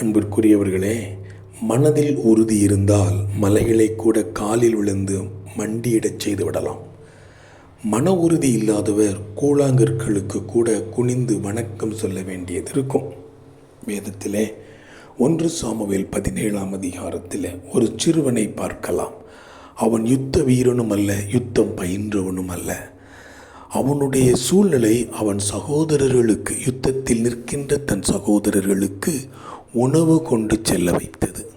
அன்பிற்குரியவர்களே மனதில் உறுதி இருந்தால் மலைகளை கூட காலில் விழுந்து மண்டியிடச் செய்து விடலாம். மன உறுதி இல்லாதவர் கூழாங்கற்களுக்கு கூட குனிந்து வணக்கம் சொல்ல வேண்டியது இருக்கும். வேதத்திலே ஒன்று சாமுவேல் பதினேழாம் அதிகாரத்தில் ஒரு சிறுவனை பார்க்கலாம். அவன் யுத்த வீரனும் அல்ல யுத்தம் பயின்றவனும் அல்ல. அவனுடைய சூழ்நிலை அவன் சகோதரர்களுக்கு யுத்தத்தில் நிற்கின்ற தன் சகோதரர்களுக்கு உணவு கொண்டு செல்ல வைத்தது.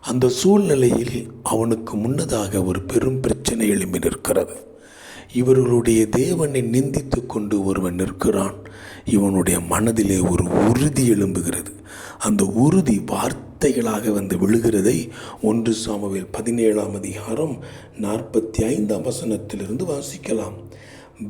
அந்த சூழ்நிலையில் அவனுக்கு முன்னதாக ஒரு பெரும் பிரச்சனை எழும்பி நிற்கிறது. இவர்களுடைய தேவனை நிந்தித்து கொண்டு ஒருவன் நிற்கிறான். இவனுடைய மனதிலே ஒரு உறுதி எழும்புகிறது. அந்த உறுதி வார்த்தைகளாக வந்து விழுகிறதை ஒன்று சாமுவேல் பதினேழாம் அதிகாரம் நாற்பத்தி ஐந்தாம் வசனத்திலிருந்து வாசிக்கலாம்.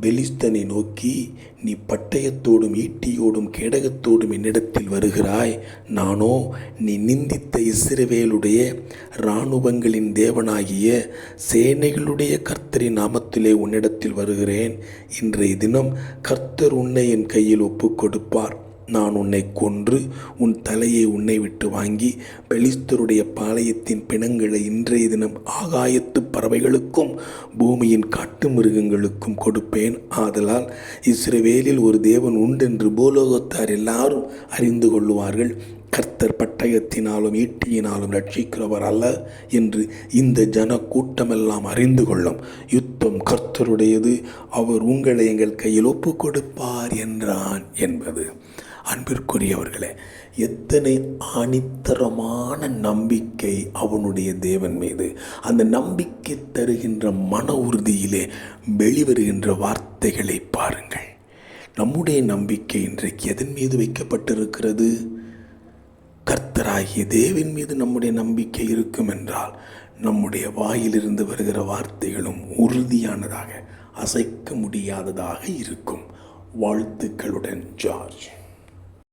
பெலிஸ்தனை நோக்கி நீ பட்டயத்தோடும் ஈட்டியோடும் கேடகத்தோடும் என்னிடத்தில் வருகிறாய். நானோ நீ நிந்தித்த இஸ்ரவேலுடைய இராணுவங்களின் தேவனாகிய சேனைகளுடைய கர்த்தரின் நாமத்திலே உன்னிடத்தில் வருகிறேன். இன்றைய தினம் கர்த்தர் உன்னை என் கையில் ஒப்புக் கொடுப்பார் நான் உன்னை கொன்று உன் தலையை உன்னை விட்டு வாங்கி பெலிஸ்தருடைய பாளையத்தின் பிணங்களை இன்றைய தினம் ஆகாயத்து பறவைகளுக்கும் பூமியின் காட்டு மிருகங்களுக்கும் கொடுப்பேன். ஆதலால் இஸ்ரவேலில் ஒரு தேவன் உண்டென்று பூலோகத்தார் எல்லாரும் அறிந்து கொள்ளுவார்கள். கர்த்தர் பட்டயத்தினாலும் ஈட்டியினாலும் ரட்சிக்கிறவர் அல்ல என்று இந்த ஜன கூட்டமெல்லாம் அறிந்து கொள்ளும். யுத்தம் கர்த்தருடையது அவர் உங்களை எங்கள் கையில் ஒப்பு கொடுப்பார் என்றான் என்பது. அன்பிற்குரியவர்களே எத்தனை ஆணித்தரமான நம்பிக்கை அவனுடைய தேவன் மீது. அந்த நம்பிக்கை தருகின்ற மன உறுதியிலே வெளிவருகின்ற வார்த்தைகளை பாருங்கள். நம்முடைய நம்பிக்கை இன்றைக்கு எதன் மீது வைக்கப்பட்டிருக்கிறது? கர்த்தராகிய தேவன் மீது நம்முடைய நம்பிக்கை இருக்கும் என்றால் நம்முடைய வாயிலிருந்து வருகிற வார்த்தைகளும் உறுதியானதாக அசைக்க முடியாததாக இருக்கும். வாழ்த்துக்களுடன் ஜார்ஜ்.